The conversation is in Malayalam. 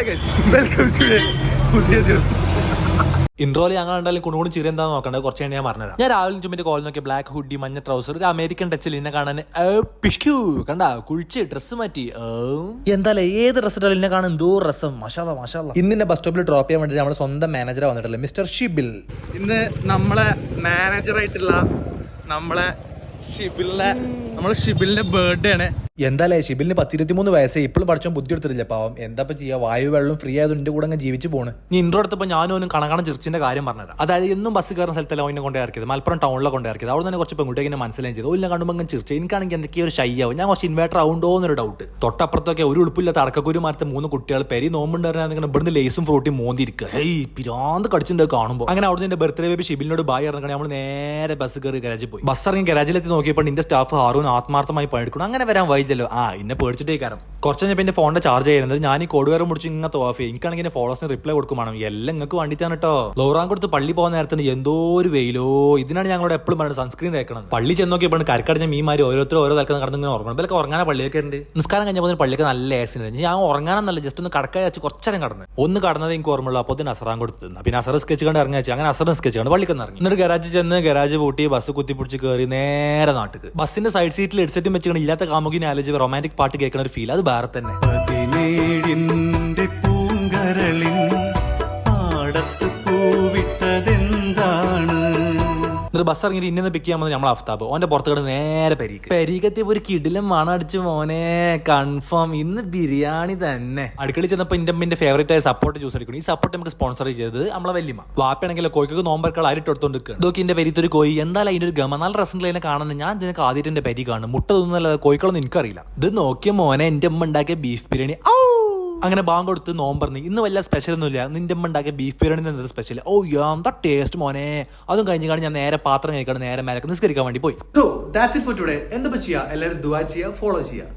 വെൽക്കം ടു പുതിയ ദിവസം. ഇൻട്രോയിൽ ഞങ്ങൾ ഉണ്ടായാലും കുണുകൂടി ചിരി എന്താന്ന് നോക്കണ്ടത് കുറച്ച് കഴിഞ്ഞ് ഞാൻ പറഞ്ഞുതരാം. ഞാൻ രാവിലെ ചുമ്മിന്റെ കോൾ നോക്കിയ ബ്ലാക്ക് ഹുഡി മഞ്ഞ ട്രൗസർ ഒരു അമേരിക്കൻ ടച്ചിൽ ഇന്നെ കാണാൻ ഏ, പിഷ്കൂ. കണ്ട? കുളിച്ച് ഡ്രസ്സ് മാറ്റി. എന്തായാലും ഏത് ഡ്രസ് ഇട്ടാലും എന്നെ കാണാൻ എന്തോ രസം. മഷാല മഷാല ഇന്ന് ബസ് സ്റ്റോപ്പിൽ ഡ്രോപ്പ് ചെയ്യാൻ വേണ്ടി നമ്മുടെ സ്വന്തം മാനേജർ വന്നിട്ടില്ല മിസ്റ്റർ ഷിബിൽ. ഇന്ന് നമ്മളെ മാനേജറായിട്ടുള്ള നമ്മളെ ഷിബിലിന്റെ നമ്മളെ ഷിബിലിന്റെ ബർത്ത്ഡേ ആണ്. എന്തായാലും ഷിബിലിന് പത്തിരുപത്തി മൂന്ന് വയസ്സേ ഇപ്പോഴും പഠിച്ചോ ബുദ്ധി എടുത്തിട്ടില്ല. പാവം എന്താ ഇപ്പൊ ചെയ്യാ വായു വെള്ളം ഫ്രീ ആയതുകൊണ്ട് എന്റെ കൂടെ അങ്ങ് ജീവിച്ചു പോണ്. നീ ഇൻട്രോ എടുത്തപ്പോൾ ഞാനും ഒന്നും കണക്കാണ് ചിർച്ചിന്റെ കാര്യം പറഞ്ഞത് അതായത് എന്നും ബസ് കയറുന്ന സ്ഥലത്തല്ല അവനെ കൊണ്ട് ഇറക്കിയത്? മലപ്പുറം ടൗണിലെ കൊണ്ട് ഇറക്കിയത്. അവിടെ തന്നെ കുറച്ച് പെൺകുട്ടിയെ മനസ്സിലായി ചെയ്തു. ഇല്ല കണ്ടുമ്പോൾ അങ്ങ് ചിർച്ച. എനിക്കാണെങ്കിൽ എന്തൊക്കെയോ ഒരു ശയ്യാവും. ഞാൻ കുറച്ച് ഇൻവേർട്ടർ ആവുണ്ടോ എന്നൊരു ഡൗട്ട് തൊട്ടപ്പുറത്തൊക്കെ ഒരു ഉളുപ്പില്ലാത്ത അടക്കക്കുരു മാറ്റത്തെ മൂന്ന് കുട്ടികൾ പെരി നോമ്പുണ്ടായിരുന്ന ഇവിടുന്ന് ലേസും ഫ്രൂട്ടി മോന്തിരിക്കുക ഹേയ് പിരാന്ത് കടിച്ചിട്ടുണ്ട് കാണുമ്പോൾ അങ്ങനെ അവിടെ നിന്ന് ബർത്ത്ഡേ ബേബി ഷിബിലിനോട് ബായി ഇറങ്ങണേ നമ്മൾ നേരെ ബസ് കയറി ഗരാജിൽ പോയി. ബസ് ഇറങ്ങി ഗരാജിലെത്തി നോക്കിയപ്പോൾ നിന്റെ സ്റ്റാഫ് ഹാറൂൻ ആത്മാർത്ഥമായി പണിയെടുക്കണം അങ്ങനെ വരാൻ വൈകിച്ചല്ലോ ആ എന്നെ പേടിച്ചിട്ടേ കാരണം കുറച്ച് കഴിഞ്ഞപ്പോൾ എന്റെ ഫോണിന്റെ ചാർജ് ചെയ്യുന്നത് ഞാൻ ഈ കൊടുവേറെ മുടിച്ച് ഇങ്ങനെ തോഫി എനിക്കാണെങ്കിൽ എന്റെ ഫോളോസിന് റിപ്ലൈ കൊടുക്കുമാണ് എല്ലാം നിങ്ങൾക്ക് വേണ്ടിയിട്ടാണ് കേട്ടോ ലോറാൻ കൊടുത്ത് പള്ളി പോകുന്ന നേരത്തിന് എന്തോ ഒരു വെയിലോ. ഇതിനാണ് ഞങ്ങളോട് എപ്പോഴും പറയുന്നത് സൺസ്ക്രീൻ തേക്കണം പള്ളി ചെന്ന് നോക്കിയപ്പോൾ കരക്കടഞ്ഞ മീമാരി ഓരോരുത്തരും ഓരോ തലക്കുന്ന കടന്ന് ഇങ്ങനെ ഉറങ്ങണം. ഇതൊക്കെ ഉറങ്ങാൻ പള്ളിയൊക്കെ ഉണ്ട് നിസ്കാരം കഴിഞ്ഞപ്പോൾ പള്ളിയൊക്കെ നല്ല ആക്സിഡന്റ് ഞാൻ ഉറങ്ങാനെന്നല്ല ജസ്റ്റ് ഒന്ന് കടക്കായി വെച്ച് കുറച്ചേരം കടന്ന്. ഒന്ന് കടന്നത് എനിക്ക് ഓർമ്മയുള്ളൂ അപ്പോൾ തന്നെ അസറാൻ കൊടുത്തു. പിന്നെ അസർ സ്കെച്ച് കണ്ട് ഇറങ്ങി വെച്ചു. അങ്ങനെ അസറിന് സ്കെച്ച് കണ്ട് പള്ളിക്ക് ഇറങ്ങി. എന്നിട്ട് ഗരാജ് ചെന്ന് ഗരാജ് പൂട്ടി ബസ് കുത്തിപ്പിടിച്ച് കയറി നേരെ നാട്ടിൽ ബസ്സിന്റെ സൈഡ് സീറ്റിൽ ഹെഡ്സെറ്റും വെച്ചുകൊണ്ട് ഇല്ലാത്ത കാമുകിനെ ആലോചിച്ച് റൊമാന്റിക് പാട്ട് കേൾക്കുന്ന ഒരു ഫീൽ അത് വേറെ തന്നെ. എന്നിട്ട് ബസ് ഇറങ്ങി ഇന്നെ പിക്ക് ചെയ്യാൻ വന്നത് നമ്മൾ അഫ്താബ്. ഓന്റെ പുറത്ത് കിടന്ന് നേരെ പെരീക്ക്. പരീക്കത്തെ ഒരു കിടിലം മണടിച്ച് മോനെ കൺഫേം ഇന്ന് ബിരിയാണി തന്നെ. അടുക്കളി ചെന്നപ്പോൾ ഇന്റെ അമ്മന്റെ ഫേവറേറ്റ് ആയ സപ്പോർട്ട് ജ്യൂസ് അടിക്കണം ഈ സപ്പോർട്ട് നമുക്ക് സ്പോൺസർ ചെയ്തത് നമ്മളെ വല്യമ്മ. വാപ്പയാണെങ്കിൽ കോഴിക്കൊക്കെ നോമ്പർക്കൾ അരിട്ട് എടുത്തോണ്ട് നിൽക്കുകയാണ് ഇതൊക്കെ എന്റെ പെരീത്തൊരു കോഴി. എന്തായാലും അതിന്റെ ഒരു ഗമ. നല്ല രസം അതിനെ കാണുന്നത് ഞാൻ ഇതിനൊക്കെ ആദ്യമായിട്ട് പരി പെരി കാണും മുട്ട തിന്നല്ല കോഴിക്കളൊന്നും എനിക്കറിയില്ല. ഇത് നോക്കിയ മോനെ എന്റെ അമ്മ ഉണ്ടാക്കിയ ബീഫ് ബിരിയാണി. ഔ! അങ്ങനെ ബാങ്ക് കൊടുത്ത് നോമ്പറന്ന് ഇന്ന് വല്ല സ്പെഷ്യൽ ഒന്നുമില്ല നിന്റെ അമ്മ ഉണ്ടാക്കിയ ബീഫ് ബിരിയാണി എന്താ സ്പെഷ്യൽ ഓ എന്താ ടേസ്റ്റ് മോനെ? അതും കഴിഞ്ഞ് കാണി ഞാൻ നേരെ പാത്രം കഴിക്കണം നേരെ മേലക്ക് നിസ്കരിക്കാൻ വേണ്ടി പോയി. So that's it for today എന്താ ചെയ്യുക എല്ലാവരും ദുവാ ചെയ്യുക ഫോളോ ചെയ്യുക